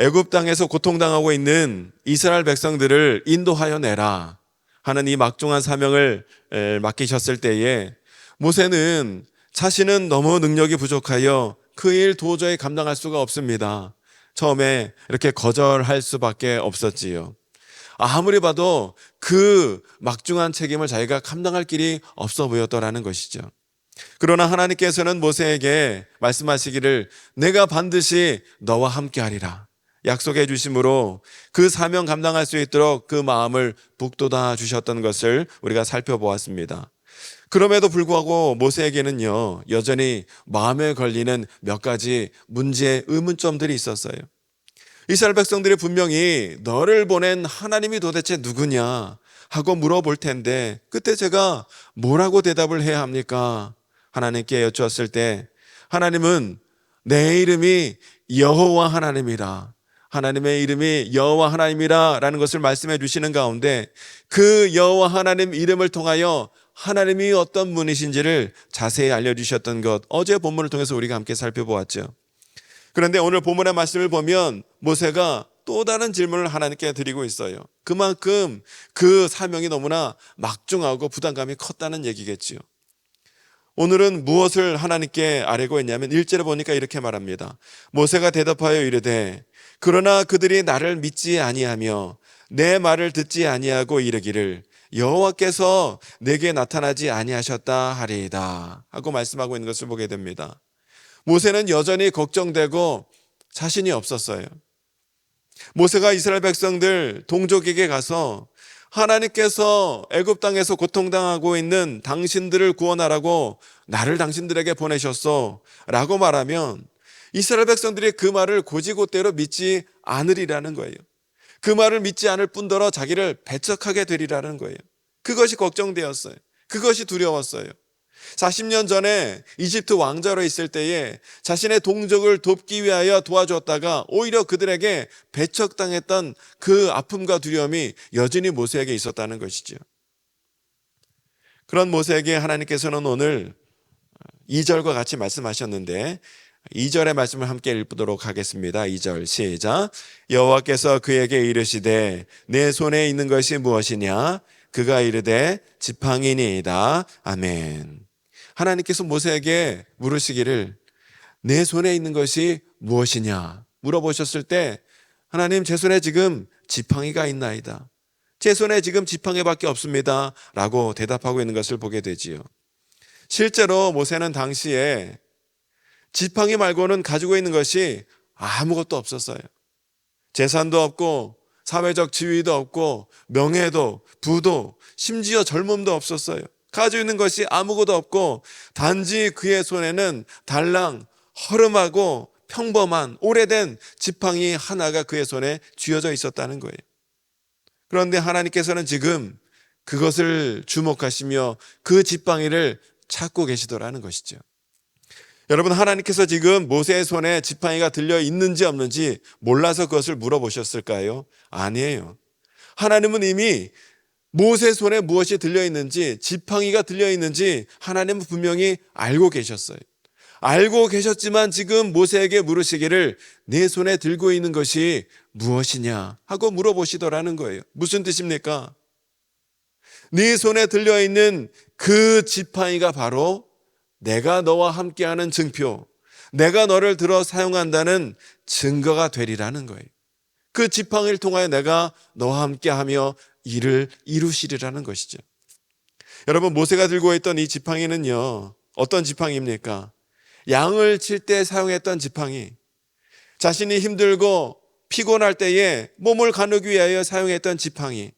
애굽 땅에서 고통당하고 있는 이스라엘 백성들을 인도하여 내라 하는 이 막중한 사명을 에, 맡기셨을 때에 모세는 자신은 너무 능력이 부족하여 그 일 도저히 감당할 수가 없습니다. 처음에 이렇게 거절할 수밖에 없었지요. 아무리 봐도 그 막중한 책임을 자기가 감당할 길이 없어 보였더라는 것이죠. 그러나 하나님께서는 모세에게 말씀하시기를 내가 반드시 너와 함께 하리라. 약속해 주심으로 그 사명 감당할 수 있도록 그 마음을 북돋아 주셨던 것을 우리가 살펴보았습니다. 그럼에도 불구하고 모세에게는요, 여전히 마음에 걸리는 몇 가지 문제, 의문점들이 있었어요. 이스라엘 백성들이 분명히 너를 보낸 하나님이 도대체 누구냐 하고 물어볼 텐데 그때 제가 뭐라고 대답을 해야 합니까? 하나님께 여쭈었을 때 하나님은 내 이름이 여호와 하나님이라 하나님의 이름이 여호와 하나님이라라는 것을 말씀해 주시는 가운데 그 여호와 하나님 이름을 통하여 하나님이 어떤 분이신지를 자세히 알려 주셨던 것 어제 본문을 통해서 우리가 함께 살펴보았죠. 그런데 오늘 본문의 말씀을 보면 모세가 또 다른 질문을 하나님께 드리고 있어요. 그만큼 그 사명이 너무나 막중하고 부담감이 컸다는 얘기겠지요. 오늘은 무엇을 하나님께 아뢰고 있냐면 1절에 보니까 이렇게 말합니다. 모세가 대답하여 이르되 그러나 그들이 나를 믿지 아니하며 내 말을 듣지 아니하고 이르기를 여호와께서 내게 나타나지 아니하셨다 하리이다 하고 말씀하고 있는 것을 보게 됩니다. 모세는 여전히 걱정되고 자신이 없었어요. 모세가 이스라엘 백성들 동족에게 가서 하나님께서 애굽 땅에서 고통당하고 있는 당신들을 구원하라고 나를 당신들에게 보내셨어라고 말하면 이스라엘 백성들이 그 말을 고지고대로 믿지 않으리라는 거예요. 그 말을 믿지 않을 뿐더러 자기를 배척하게 되리라는 거예요. 그것이 걱정되었어요. 그것이 두려웠어요. 40년 전에 이집트 왕자로 있을 때에 자신의 동족을 돕기 위하여 도와줬다가 오히려 그들에게 배척당했던 그 아픔과 두려움이 여전히 모세에게 있었다는 것이죠. 그런 모세에게 하나님께서는 오늘 2절과 같이 말씀하셨는데 2절의 말씀을 함께 읽도록 하겠습니다. 2절 시작. 여호와께서 그에게 이르시되 내 손에 있는 것이 무엇이냐? 그가 이르되 지팡이니이다. 아멘. 하나님께서 모세에게 물으시기를 내 손에 있는 것이 무엇이냐 물어보셨을 때 하나님 제 손에 지금 지팡이가 있나이다. 제 손에 지금 지팡이밖에 없습니다. 라고 대답하고 있는 것을 보게 되지요. 실제로 모세는 당시에 지팡이 말고는 가지고 있는 것이 아무것도 없었어요. 재산도 없고 사회적 지위도 없고 명예도 부도 심지어 젊음도 없었어요. 가지고 있는 것이 아무것도 없고 단지 그의 손에는 달랑 허름하고 평범한 오래된 지팡이 하나가 그의 손에 쥐어져 있었다는 거예요. 그런데 하나님께서는 지금 그것을 주목하시며 그 지팡이를 찾고 계시더라는 것이죠. 여러분 하나님께서 지금 모세의 손에 지팡이가 들려 있는지 없는지 몰라서 그것을 물어보셨을까요? 아니에요. 하나님은 이미 모세 손에 무엇이 들려 있는지 지팡이가 들려 있는지 하나님은 분명히 알고 계셨어요. 알고 계셨지만 지금 모세에게 물으시기를 내 손에 들고 있는 것이 무엇이냐 하고 물어보시더라는 거예요. 무슨 뜻입니까? 네 손에 들려 있는 그 지팡이가 바로 내가 너와 함께하는 증표, 내가 너를 들어 사용한다는 증거가 되리라는 거예요. 그 지팡이를 통하여 내가 너와 함께하며 일을 이루시리라는 것이죠. 여러분 모세가 들고 있던 이 지팡이는요 어떤 지팡이입니까? 양을 칠 때 사용했던 지팡이. 자신이 힘들고 피곤할 때에 몸을 가누기 위하여 사용했던 지팡이.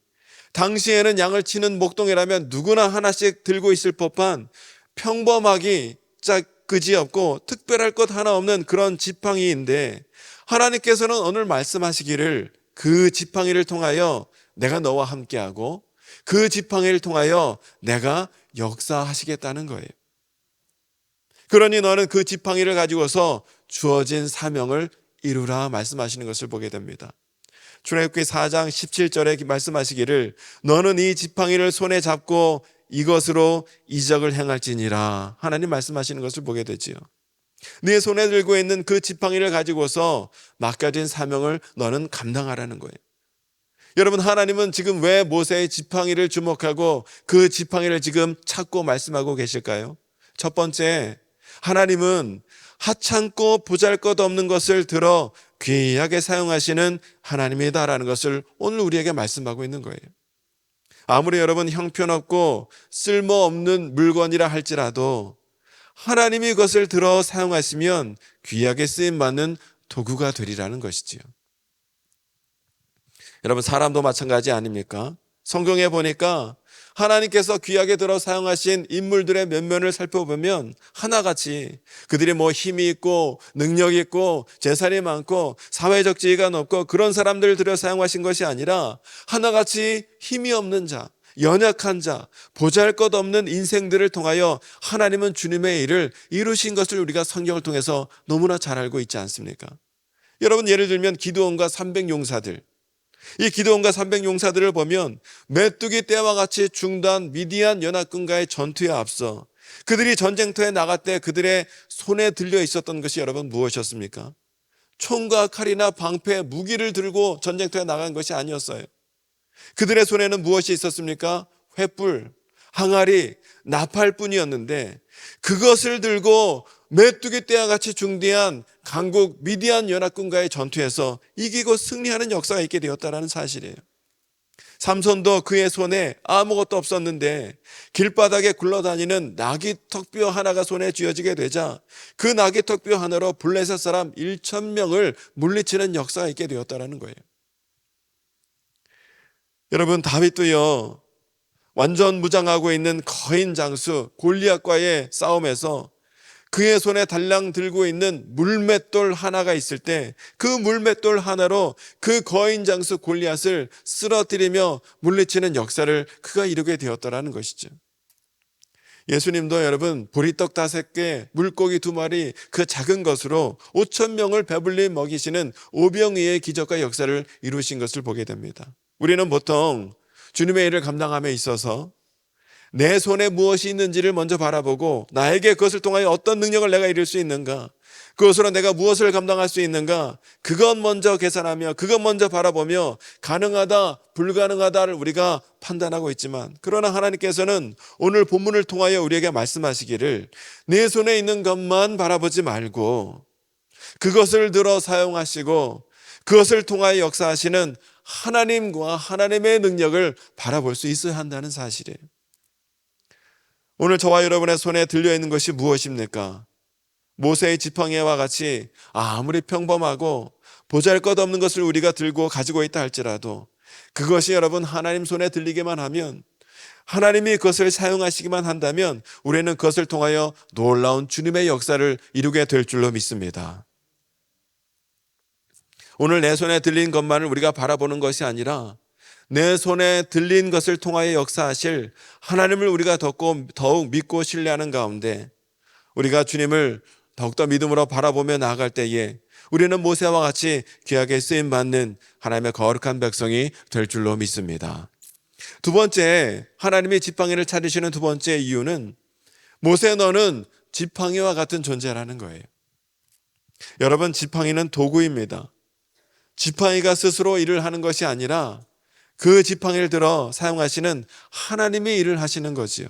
당시에는 양을 치는 목동이라면 누구나 하나씩 들고 있을 법한 평범하기 짝 그지 없고 특별할 것 하나 없는 그런 지팡이인데 하나님께서는 오늘 말씀하시기를 그 지팡이를 통하여 내가 너와 함께하고 그 지팡이를 통하여 내가 역사하시겠다는 거예요. 그러니 너는 그 지팡이를 가지고서 주어진 사명을 이루라 말씀하시는 것을 보게 됩니다. 출애굽기 4장 17절에 말씀하시기를 너는 이 지팡이를 손에 잡고 이것으로 이적을 행할지니라 하나님 말씀하시는 것을 보게 되지요. 네 손에 들고 있는 그 지팡이를 가지고서 맡겨진 사명을 너는 감당하라는 거예요. 여러분 하나님은 지금 왜 모세의 지팡이를 주목하고 그 지팡이를 지금 찾고 말씀하고 계실까요? 첫 번째 하나님은 하찮고 보잘것없는 것을 들어 귀하게 사용하시는 하나님이다라는 것을 오늘 우리에게 말씀하고 있는 거예요. 아무리 여러분 형편없고 쓸모없는 물건이라 할지라도 하나님이 그것을 들어 사용하시면 귀하게 쓰임 받는 도구가 되리라는 것이지요. 여러분 사람도 마찬가지 아닙니까? 성경에 보니까 하나님께서 귀하게 들어 사용하신 인물들의 면면을 살펴보면 하나같이 그들이 뭐 힘이 있고 능력이 있고 재산이 많고 사회적 지위가 높고 그런 사람들을 들여 사용하신 것이 아니라 하나같이 힘이 없는 자, 연약한 자, 보잘 것 없는 인생들을 통하여 하나님은 주님의 일을 이루신 것을 우리가 성경을 통해서 너무나 잘 알고 있지 않습니까? 여러분 예를 들면 기도원과 300용사들 이 기도원과 300용사들을 보면 메뚜기 때와 같이 중단 미디안 연합군과의 전투에 앞서 그들이 전쟁터에 나갈 때 그들의 손에 들려 있었던 것이 여러분 무엇이었습니까? 총과 칼이나 방패, 무기를 들고 전쟁터에 나간 것이 아니었어요. 그들의 손에는 무엇이 있었습니까? 횃불, 항아리, 나팔뿐이었는데 그것을 들고 메뚜기 떼와 같이 중대한 강국 미디안 연합군과의 전투에서 이기고 승리하는 역사가 있게 되었다는 사실이에요. 삼손도 그의 손에 아무것도 없었는데 길바닥에 굴러다니는 나귀 턱뼈 하나가 손에 쥐어지게 되자 그 나귀 턱뼈 하나로 블레셋 사람 1천 명을 물리치는 역사가 있게 되었다는 거예요. 여러분 다윗도요 완전 무장하고 있는 거인 장수 골리앗과의 싸움에서 그의 손에 달랑 들고 있는 물맷돌 하나가 있을 때 그 물맷돌 하나로 그 거인 장수 골리앗을 쓰러뜨리며 물리치는 역사를 그가 이루게 되었다라는 것이죠. 예수님도 여러분 보리떡 다섯 개, 물고기 두 마리 그 작은 것으로 5천 명을 배불리 먹이시는 오병이의 기적과 역사를 이루신 것을 보게 됩니다. 우리는 보통 주님의 일을 감당함에 있어서 내 손에 무엇이 있는지를 먼저 바라보고 나에게 그것을 통하여 어떤 능력을 내가 이룰 수 있는가 그것으로 내가 무엇을 감당할 수 있는가 그것 먼저 계산하며 그것 먼저 바라보며 가능하다 불가능하다를 우리가 판단하고 있지만 그러나 하나님께서는 오늘 본문을 통하여 우리에게 말씀하시기를 내 손에 있는 것만 바라보지 말고 그것을 들어 사용하시고 그것을 통하여 역사하시는 하나님과 하나님의 능력을 바라볼 수 있어야 한다는 사실이에요. 오늘 저와 여러분의 손에 들려 있는 것이 무엇입니까? 모세의 지팡이와 같이 아무리 평범하고 보잘 것 없는 것을 우리가 들고 가지고 있다 할지라도 그것이 여러분 하나님 손에 들리기만 하면 하나님이 그것을 사용하시기만 한다면 우리는 그것을 통하여 놀라운 주님의 역사를 이루게 될 줄로 믿습니다. 오늘 내 손에 들린 것만을 우리가 바라보는 것이 아니라 내 손에 들린 것을 통하여 역사하실 하나님을 우리가 더욱, 더욱 믿고 신뢰하는 가운데 우리가 주님을 더욱더 믿음으로 바라보며 나아갈 때에 우리는 모세와 같이 귀하게 쓰임 받는 하나님의 거룩한 백성이 될 줄로 믿습니다. 두 번째, 하나님의 지팡이를 찾으시는 두 번째 이유는 모세 너는 지팡이와 같은 존재라는 거예요. 여러분, 지팡이는 도구입니다. 지팡이가 스스로 일을 하는 것이 아니라 그 지팡이를 들어 사용하시는 하나님의 일을 하시는 거지요.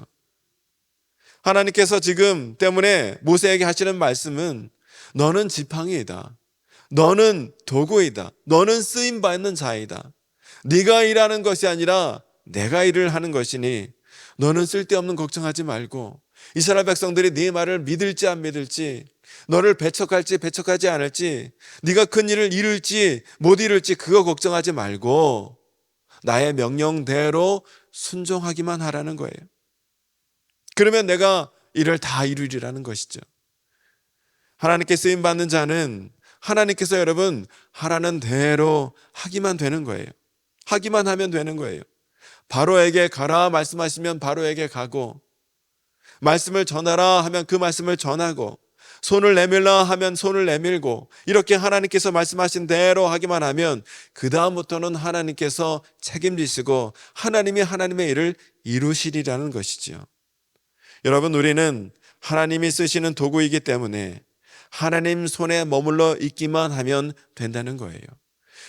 하나님께서 지금 때문에 모세에게 하시는 말씀은 너는 지팡이이다. 너는 도구이다. 너는 쓰임 받는 자이다. 네가 일하는 것이 아니라 내가 일을 하는 것이니 너는 쓸데없는 걱정하지 말고 이스라엘 백성들이 네 말을 믿을지 안 믿을지 너를 배척할지 배척하지 않을지 네가 큰 일을 이룰지 못 이룰지 그거 걱정하지 말고 나의 명령대로 순종하기만 하라는 거예요. 그러면 내가 이를 다 이루리라는 것이죠. 하나님께 쓰임 받는 자는 하나님께서 여러분 하라는 대로 하기만 되는 거예요. 하기만 하면 되는 거예요. 바로에게 가라 말씀하시면 바로에게 가고 말씀을 전하라 하면 그 말씀을 전하고 손을 내밀라 하면 손을 내밀고 이렇게 하나님께서 말씀하신 대로 하기만 하면 그 다음부터는 하나님께서 책임지시고 하나님이 하나님의 일을 이루시리라는 것이지요. 여러분 우리는 하나님이 쓰시는 도구이기 때문에 하나님 손에 머물러 있기만 하면 된다는 거예요.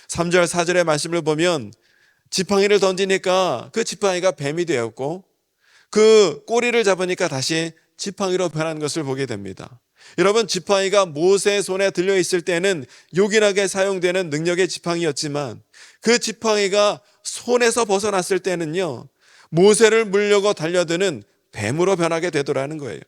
3절, 4절의 말씀을 보면 지팡이를 던지니까 그 지팡이가 뱀이 되었고 그 꼬리를 잡으니까 다시 지팡이로 변한 것을 보게 됩니다. 여러분, 지팡이가 모세의 손에 들려 있을 때는 요긴하게 사용되는 능력의 지팡이였지만 그 지팡이가 손에서 벗어났을 때는요, 모세를 물려고 달려드는 뱀으로 변하게 되더라는 거예요.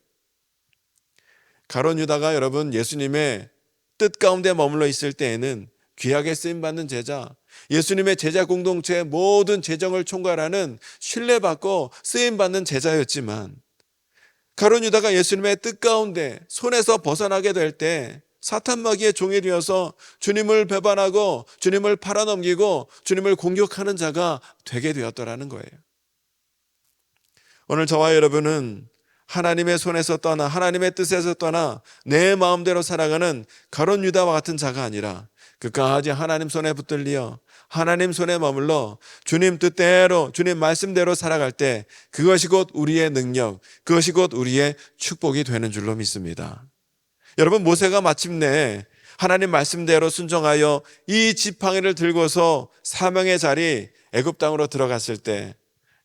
가론 유다가 여러분 예수님의 뜻 가운데 머물러 있을 때에는 귀하게 쓰임 받는 제자, 예수님의 제자 공동체의 모든 재정을 총괄하는 신뢰받고 쓰임 받는 제자였지만 가론 유다가 예수님의 뜻 가운데 손에서 벗어나게 될 때 사탄 마귀의 종이 되어서 주님을 배반하고 주님을 팔아넘기고 주님을 공격하는 자가 되게 되었더라는 거예요. 오늘 저와 여러분은 하나님의 손에서 떠나 하나님의 뜻에서 떠나 내 마음대로 살아가는 가론 유다와 같은 자가 아니라 그까지 하나님 손에 붙들려 하나님 손에 머물러 주님 뜻대로 주님 말씀대로 살아갈 때 그것이 곧 우리의 능력, 그것이 곧 우리의 축복이 되는 줄로 믿습니다. 여러분 모세가 마침내 하나님 말씀대로 순종하여 이 지팡이를 들고서 사명의 자리 애굽 땅으로 들어갔을 때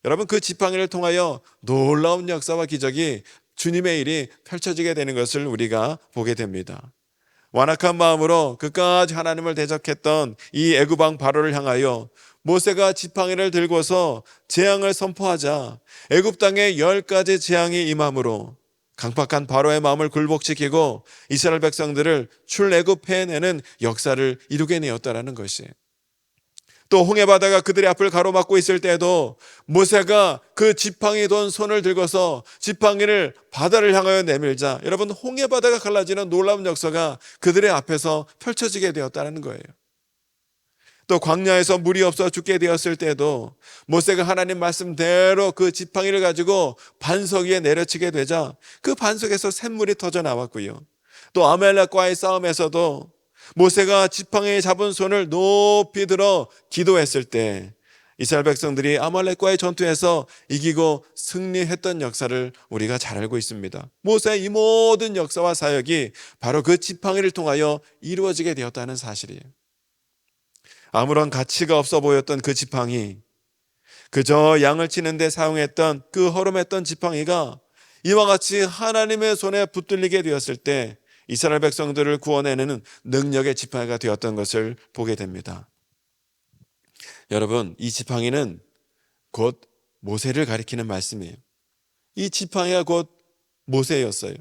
여러분 그 지팡이를 통하여 놀라운 역사와 기적이 주님의 일이 펼쳐지게 되는 것을 우리가 보게 됩니다. 완악한 마음으로 끝까지 하나님을 대적했던 이 애굽왕 바로를 향하여 모세가 지팡이를 들고서 재앙을 선포하자 애굽 땅에 열 가지 재앙이 임함으로 강팍한 바로의 마음을 굴복시키고 이스라엘 백성들을 출애굽해내는 역사를 이루게 되었다라는 것이 또 홍해 바다가 그들의 앞을 가로막고 있을 때에도 모세가 그 지팡이 돈 손을 들고서 지팡이를 바다를 향하여 내밀자 여러분 홍해 바다가 갈라지는 놀라운 역사가 그들의 앞에서 펼쳐지게 되었다는 거예요. 또 광야에서 물이 없어 죽게 되었을 때도 모세가 하나님 말씀대로 그 지팡이를 가지고 반석 위에 내려치게 되자 그 반석에서 샘물이 터져 나왔고요. 또 아멜렉과의 싸움에서도 모세가 지팡이에 잡은 손을 높이 들어 기도했을 때 이스라엘 백성들이 아말렉과의 전투에서 이기고 승리했던 역사를 우리가 잘 알고 있습니다. 모세의 이 모든 역사와 사역이 바로 그 지팡이를 통하여 이루어지게 되었다는 사실이에요. 아무런 가치가 없어 보였던 그 지팡이, 그저 양을 치는데 사용했던 그 허름했던 지팡이가 이와 같이 하나님의 손에 붙들리게 되었을 때 이스라엘 백성들을 구원해내는 능력의 지팡이가 되었던 것을 보게 됩니다. 여러분, 이 지팡이는 곧 모세를 가리키는 말씀이에요. 이 지팡이가 곧 모세였어요.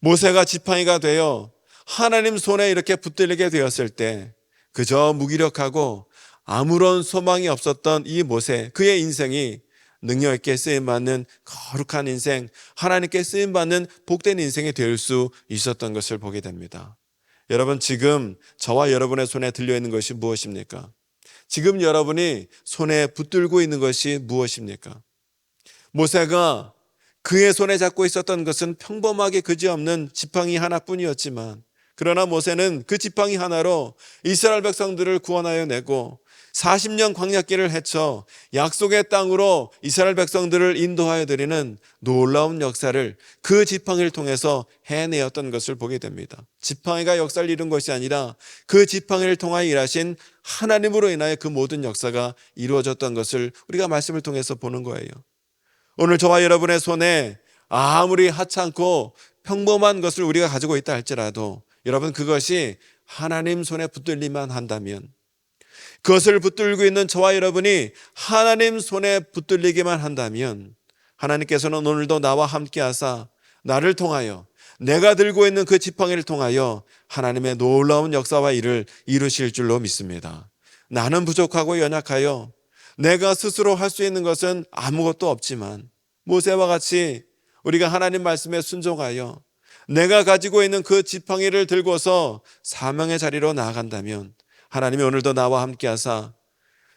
모세가 지팡이가 되어 하나님 손에 이렇게 붙들리게 되었을 때 그저 무기력하고 아무런 소망이 없었던 이 모세, 그의 인생이 능력 있게 쓰임 받는 거룩한 인생, 하나님께 쓰임 받는 복된 인생이 될 수 있었던 것을 보게 됩니다. 여러분 지금 저와 여러분의 손에 들려 있는 것이 무엇입니까? 지금 여러분이 손에 붙들고 있는 것이 무엇입니까? 모세가 그의 손에 잡고 있었던 것은 평범하게 그지없는 지팡이 하나뿐이었지만 그러나 모세는 그 지팡이 하나로 이스라엘 백성들을 구원하여 내고 40년 광약길을 헤쳐 약속의 땅으로 이스라엘 백성들을 인도하여 드리는 놀라운 역사를 그 지팡이를 통해서 해내었던 것을 보게 됩니다. 지팡이가 역사를 이룬 것이 아니라 그 지팡이를 통하여 일하신 하나님으로 인하여 그 모든 역사가 이루어졌던 것을 우리가 말씀을 통해서 보는 거예요. 오늘 저와 여러분의 손에 아무리 하찮고 평범한 것을 우리가 가지고 있다 할지라도 여러분 그것이 하나님 손에 붙들리만 한다면 그것을 붙들고 있는 저와 여러분이 하나님 손에 붙들리기만 한다면 하나님께서는 오늘도 나와 함께 하사 나를 통하여 내가 들고 있는 그 지팡이를 통하여 하나님의 놀라운 역사와 일을 이루실 줄로 믿습니다. 나는 부족하고 연약하여 내가 스스로 할 수 있는 것은 아무것도 없지만 모세와 같이 우리가 하나님 말씀에 순종하여 내가 가지고 있는 그 지팡이를 들고서 사명의 자리로 나아간다면 하나님이 오늘도 나와 함께 하사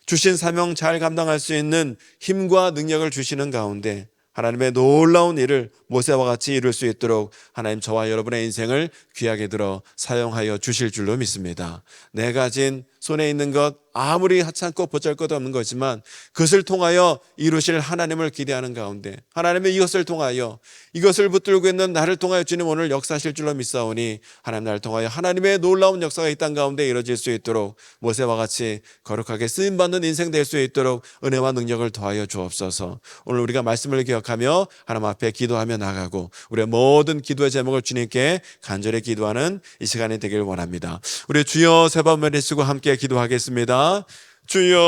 주신 사명 잘 감당할 수 있는 힘과 능력을 주시는 가운데 하나님의 놀라운 일을 모세와 같이 이룰 수 있도록 하나님 저와 여러분의 인생을 귀하게 들어 사용하여 주실 줄로 믿습니다. 내 가 진 손에 있는 것 아무리 하찮고 보잘것없는 거지만 그것을 통하여 이루실 하나님을 기대하는 가운데 하나님의 이것을 통하여 이것을 붙들고 있는 나를 통하여 주님 오늘 역사하실 줄로 믿사오니 하나님 나를 통하여 하나님의 놀라운 역사가 이 땅 가운데 이루어질 수 있도록 모세와 같이 거룩하게 쓰임 받는 인생 될 수 있도록 은혜와 능력을 더하여 주옵소서. 오늘 우리가 말씀을 기억하며 하나님 앞에 기도하며 나가고 우리의 모든 기도의 제목을 주님께 간절히 기도하는 이 시간이 되길 원합니다. 우리 주여 세번 매리시고 함께 기도하겠습니다. 주여